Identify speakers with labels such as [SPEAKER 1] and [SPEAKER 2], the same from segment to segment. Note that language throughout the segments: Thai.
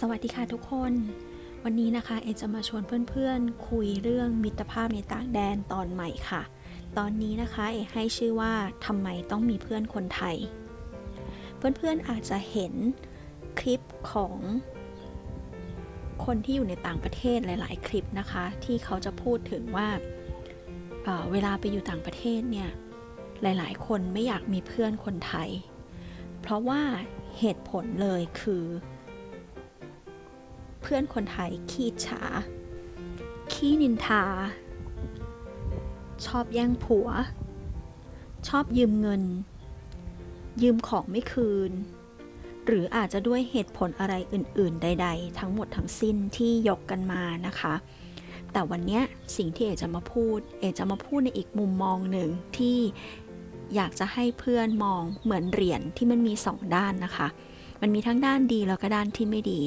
[SPEAKER 1] สวัสดีค่ะทุกคน วันนี้นะคะเอจะมาชวนเพื่อนๆ คุยเรื่องมิตรภาพในต่างแดนตอนใหม่ค่ะ ตอนนี้นะคะเอให้ชื่อว่าทำไมต้องมีเพื่อนคนไทย เพื่อนๆอาจจะเห็นคลิปของคนที่อยู่ในต่างประเทศหลาย ๆ คลิปนะคะ ที่เขาจะพูดถึงว่าเอ่อเวลาไปอยู่ต่างประเทศเนี่ยหลาย ๆ คนไม่อยากมีเพื่อนคนไทย เพราะว่าเหตุผลเลยคือ พื่อนคนไทยขี้ฉา ขี้นินทา ชอบแย่งผัว ชอบยืมเงิน ยืมของไม่คืน หรืออาจจะด้วยเหตุผลอะไรอื่น ๆ ใด ๆ ทั้งหมดทั้งสิ้นที่ยกกันมานะคะ แต่วันนี้สิ่งที่เอจะมาพูด เอจะมาพูดในอีกมุมมองหนึ่งที่อยากจะให้เพื่อนมองเหมือนเหรียญที่มันมีสองด้านนะคะ มันมีทั้งด้านดีแล้วก็ด้านที่ไม่ดี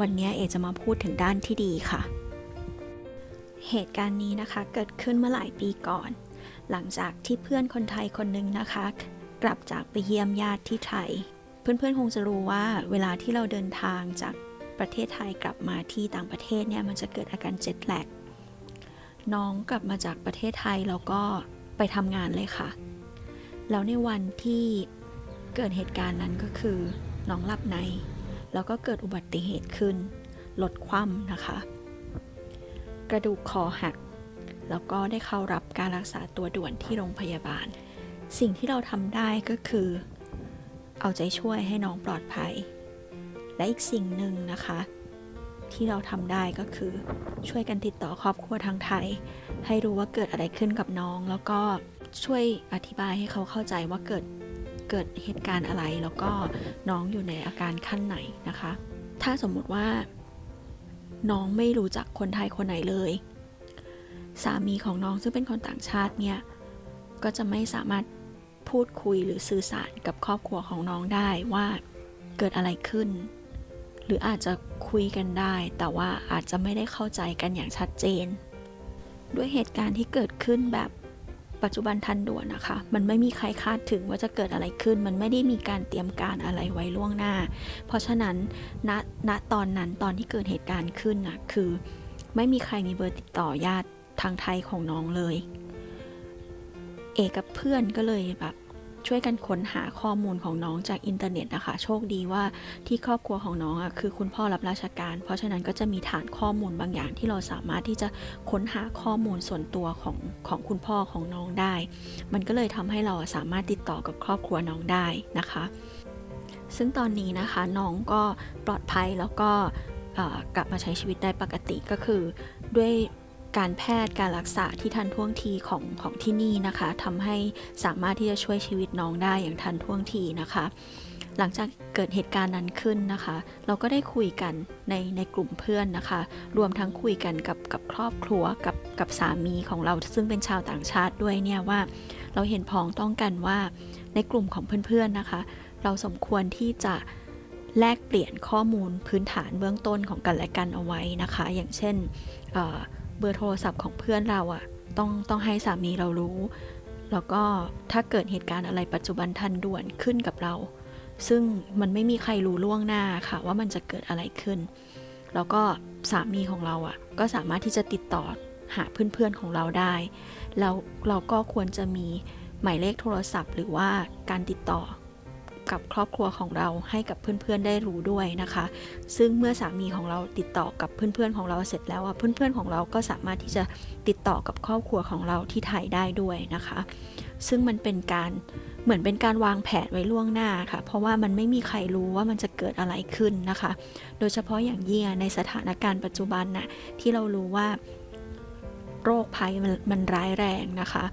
[SPEAKER 1] วันนี้เอจะมาพูดถึงด้านที่ดีค่ะ เหตุการณ์นี้นะคะเกิดขึ้นเมื่อหลายปีก่อน หลังจากที่เพื่อนคนไทยคนหนึ่งนะคะ กลับจากไปเยี่ยมญาติที่ไทย เพื่อนๆคงจะรู้ว่าเวลาที่เราเดินทางจากประเทศไทยกลับมาที่ต่างประเทศเนี่ยมันจะเกิดอาการเจ็ตแลกน้องกลับมาจากประเทศไทยแล้วก็ไปทำงานเลยค่ะ แล้วในวันที่เกิดเหตุการณ์นั้นก็คือ น้องหลับใน แล้วก็เกิดอุบัติเหตุขึ้น ลดคว่ำนะคะ กระดูกคอหัก แล้วก็ได้เข้ารับการรักษาตัวด่วนที่โรงพยาบาล สิ่งที่เราทำได้ก็คือ เอาใจช่วยให้น้องปลอดภัย และอีกสิ่งหนึ่งนะคะที่เราทำได้ก็คือช่วยกันติดต่อครอบครัวทางไทย ให้รู้ว่าเกิดอะไรขึ้นกับน้อง แล้วก็ช่วยอธิบายให้เขาเข้าใจว่าเกิด เกิดเหตุการณ์อะไร แล้วก็น้องอยู่ในอาการขั้นไหนนะคะ ถ้าสมมุติว่า น้องไม่รู้จักคนไทยคนไหนเลย สามีของน้องซึ่งเป็นคนต่างชาติเนี่ยก็จะไม่สามารถพูดคุยหรือสื่อสารกับครอบครัวของน้องได้ว่าเกิดอะไรขึ้น หรืออาจจะคุยกันได้ แต่ว่าอาจจะไม่ได้เข้าใจกันอย่างชัดเจน ด้วยเหตุการณ์ที่เกิดขึ้นแบบ ปัจจุบันทันด่วนนะคะ มันไม่มีใครคาดถึงว่าจะเกิดอะไรขึ้น มันไม่ได้มีการเตรียมการอะไรไว้ล่วงหน้า เพราะฉะนั้นณณตอนนั้นตอนที่เกิดเหตุการณ์ขึ้นนะคือ ไม่มีใครมีเบอร์ติดต่อญาติทางไทยของน้องเลย เอกกับเพื่อนก็เลยแบบ ช่วยกันค้นหาข้อมูลของน้องจากอินเทอร์เน็ตนะคะ โชคดีว่าที่ครอบครัวของน้องอะคือคุณพ่อรับราชการ เพราะฉะนั้นก็จะมีฐานข้อมูลบางอย่างที่เราสามารถที่จะค้นหาข้อมูลส่วนตัวของของคุณพ่อของน้องได้ มันก็เลยทำให้เราสามารถติดต่อกับครอบครัวน้องได้นะคะ ซึ่งตอนนี้นะคะน้องก็ปลอดภัยแล้วก็กลับมาใช้ชีวิตได้ปกติก็คือด้วย การแพทย์การรักษาที่ทันท่วงทีของของที่นี่นะคะทำให้สามารถที่จะช่วยชีวิตน้องได้อย่างทันท่วงทีนะคะ หลังจากเกิดเหตุการณ์นั้นขึ้นนะคะ เราก็ได้คุยกันในในกลุ่มเพื่อนนะคะ รวมทั้งคุยกันกับกับครอบครัวกับกับสามีของเราซึ่งเป็นชาวต่างชาติด้วยเนี่ยว่า เราเห็นพ้องต้องกันว่าในกลุ่มของเพื่อนๆนะคะ เราสมควรที่จะแลกเปลี่ยนข้อมูลพื้นฐานเบื้องต้นของกันและกันเอาไว้นะคะ อย่างเช่น เบอร์โทรศัพท์ของเพื่อนเราอะ่ะ ต้องต้องให้สามีเรารู้ แล้วก็ถ้าเกิดเหตุการณ์อะไรปัจจุบันทันด่วนขึ้นกับเรา ซึ่งมันไม่มีใครรู้ล่วงหน้าค่ะ ว่ามันจะเกิดอะไรขึ้น แล้วก็สามีของเราอะ่ะ ก็สามารถที่จะติดต่อหาเพื่อนๆของเราได้ แล้วเราก็ควรจะมีหมายเลขโทรศัพท์ หรือว่าการติดต่อ กับครอบครัวของเราให้กับเพื่อนๆได้รู้ด้วยนะคะ ซึ่งเมื่อสามีของเราติดต่อกับเพื่อนๆของเราเสร็จแล้วอะเพื่อนๆของเราก็สามารถที่จะติดต่อกับครอบครัวของเราที่ไทยได้ด้วยนะคะ ซึ่งมันเป็นการเหมือนเป็นการวางแผนไว้ล่วงหน้าค่ะ เพราะว่ามันไม่มีใครรู้ว่ามันจะเกิดอะไรขึ้นนะคะ โดยเฉพาะอย่างยิ่งในสถานการณ์ปัจจุบันน่ะที่เรารู้ว่าโรคภัยมมันร้ายแรงนะคะ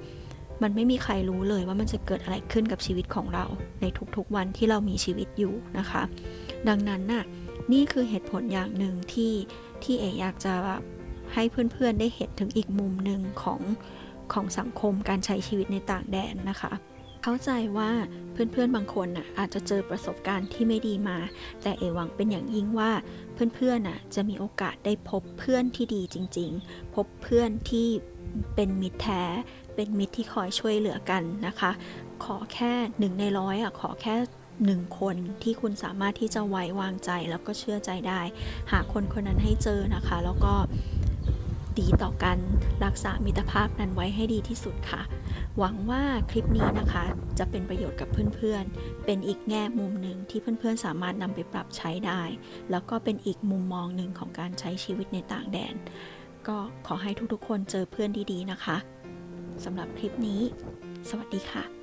[SPEAKER 1] มันไม่มีใครรู้เลยว่ามันจะเกิดอะไรขึ้นกับชีวิตของเราในทุกๆวันที่เรามีชีวิตอยู่นะคะ ดังนั้นน่ะนี่คือเหตุผลอย่างหนึ่งที่ที่เออยากจะให้เพื่อนๆได้เห็นถึงอีกมุมหนึ่งของของสังคมการใช้ชีวิตในต่างแดนนะคะเข้าใจว่าเพื่อนๆบางคนน่ะอาจจะเจอประสบการณ์ที่ไม่ดีมา แต่เอหวังเป็นอย่างยิ่งว่าเพื่อนๆน่ะจะมีโอกาสได้พบเพื่อนที่ดีจริง ๆ พบเพื่อนที่ เป็นมิตรแท้ เป็นมิตรที่คอยช่วยเหลือกันนะคะ ขอแค่หนึ่งในร้อยอะขอแค่หนึ่งคนที่คุณสามารถที่จะไว้วางใจแล้วก็เชื่อใจได้ หาคนคนนั้นให้เจอนะคะ แล้วก็ดีต่อกันรักษามิตรภาพนั้นไว้ให้ดีที่สุดค่ะ หวังว่าคลิปนี้นะคะจะเป็นประโยชน์กับเพื่อนๆ เป็นอีกแง่มุมหนึ่งที่เพื่อนๆ สามารถนำไปปรับใช้ได้ แล้วก็เป็นอีกมุมมองหนึ่งของการใช้ชีวิตในต่างแดน ก็ขอให้ทุกๆคนเจอเพื่อนดีๆนะคะสำหรับคลิปนี้ สวัสดีค่ะ